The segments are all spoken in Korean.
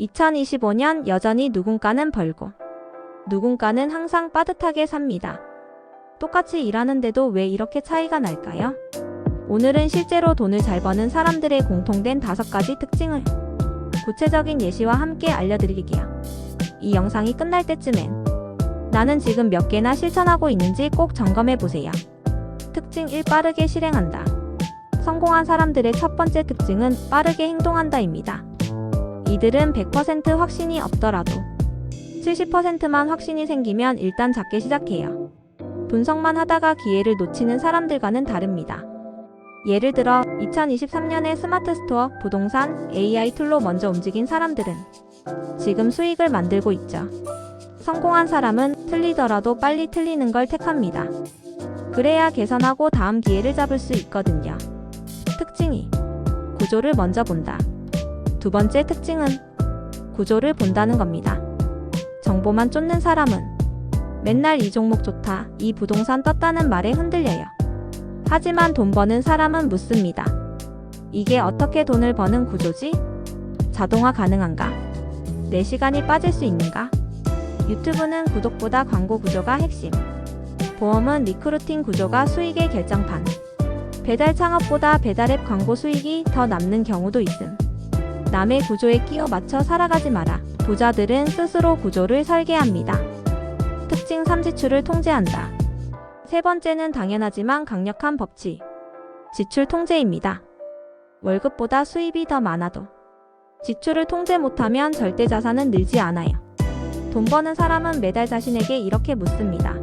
2025년 여전히 누군가는 벌고 누군가는 항상 빠듯하게 삽니다. 똑같이 일하는데도 왜 이렇게 차이가 날까요? 오늘은 실제로 돈을 잘 버는 사람들의 공통된 다섯 가지 특징을 구체적인 예시와 함께 알려드릴게요. 이 영상이 끝날 때쯤엔 나는 지금 몇 개나 실천하고 있는지 꼭 점검해 보세요. 특징 1 빠르게 실행한다. 성공한 사람들의 첫 번째 특징은 빠르게 행동한다입니다. 이들은 100% 확신이 없더라도 70%만 확신이 생기면 일단 작게 시작해요. 분석만 하다가 기회를 놓치는 사람들과는 다릅니다. 예를 들어 2023년에 스마트 스토어, 부동산, AI 툴로 먼저 움직인 사람들은 지금 수익을 만들고 있죠. 성공한 사람은 틀리더라도 빨리 틀리는 걸 택합니다. 그래야 개선하고 다음 기회를 잡을 수 있거든요. 특징 2. 구조를 먼저 본다. 두 번째 특징은 구조를 본다는 겁니다. 정보만 쫓는 사람은 맨날 이 종목 좋다, 이 부동산 떴다는 말에 흔들려요. 하지만 돈 버는 사람은 묻습니다. 이게 어떻게 돈을 버는 구조지? 자동화 가능한가? 내 시간이 빠질 수 있는가? 유튜브는 구독보다 광고 구조가 핵심. 보험은 리크루팅 구조가 수익의 결정판. 배달 창업보다 배달앱 광고 수익이 더 남는 경우도 있음. 남의 구조에 끼어 맞춰 살아가지 마라. 부자들은 스스로 구조를 설계합니다. 특징 3 지출을 통제한다. 세 번째는 당연하지만 강력한 법칙. 지출 통제입니다. 월급보다 수입이 더 많아도 지출을 통제 못하면 절대 자산은 늘지 않아요. 돈 버는 사람은 매달 자신에게 이렇게 묻습니다.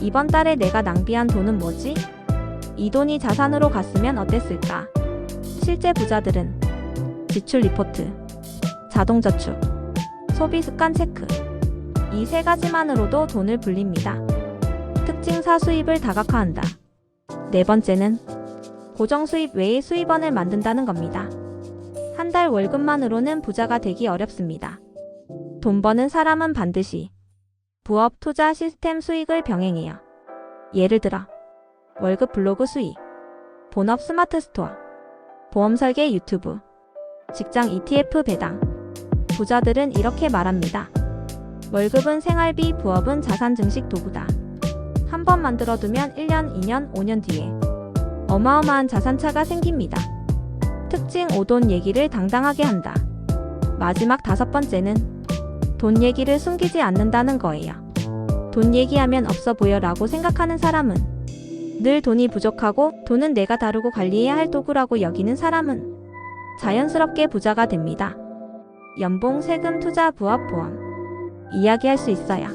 이번 달에 내가 낭비한 돈은 뭐지? 이 돈이 자산으로 갔으면 어땠을까? 실제 부자들은 지출 리포트, 자동 저축, 소비 습관 체크. 이 세 가지만으로도 돈을 불립니다. 특징 4 수입을 다각화한다. 네 번째는 고정 수입 외의 수입원을 만든다는 겁니다. 한 달 월급만으로는 부자가 되기 어렵습니다. 돈 버는 사람은 반드시 부업, 투자, 시스템 수익을 병행해요. 예를 들어 월급 블로그 수익, 본업 스마트 스토어, 보험 설계 유튜브, 직장 ETF 배당. 부자들은 이렇게 말합니다. 월급은 생활비, 부업은 자산 증식 도구다. 한 번 만들어두면 1년, 2년, 5년 뒤에 어마어마한 자산차가 생깁니다. 특징 5돈 얘기를 당당하게 한다. 마지막 다섯 번째는 돈 얘기를 숨기지 않는다는 거예요. 돈 얘기하면 없어 보여라고 생각하는 사람은 늘 돈이 부족하고 돈은 내가 다루고 관리해야 할 도구라고 여기는 사람은 자연스럽게 부자가 됩니다. 연봉, 세금, 투자, 부업, 보험. 이야기할 수 있어야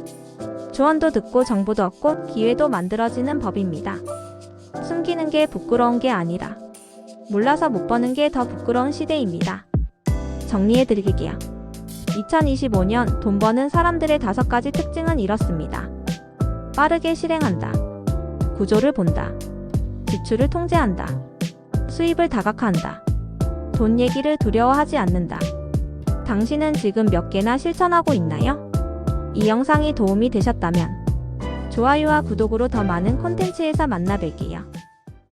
조언도 듣고 정보도 얻고 기회도 만들어지는 법입니다. 숨기는 게 부끄러운 게 아니라 몰라서 못 버는 게 더 부끄러운 시대입니다. 정리해 드릴게요. 2025년 돈 버는 사람들의 다섯 가지 특징은 이렇습니다. 빠르게 실행한다. 구조를 본다. 지출을 통제한다. 수입을 다각화한다. 돈 얘기를 두려워하지 않는다. 당신은 지금 몇 개나 실천하고 있나요? 이 영상이 도움이 되셨다면 좋아요와 구독으로 더 많은 콘텐츠에서 만나 뵐게요.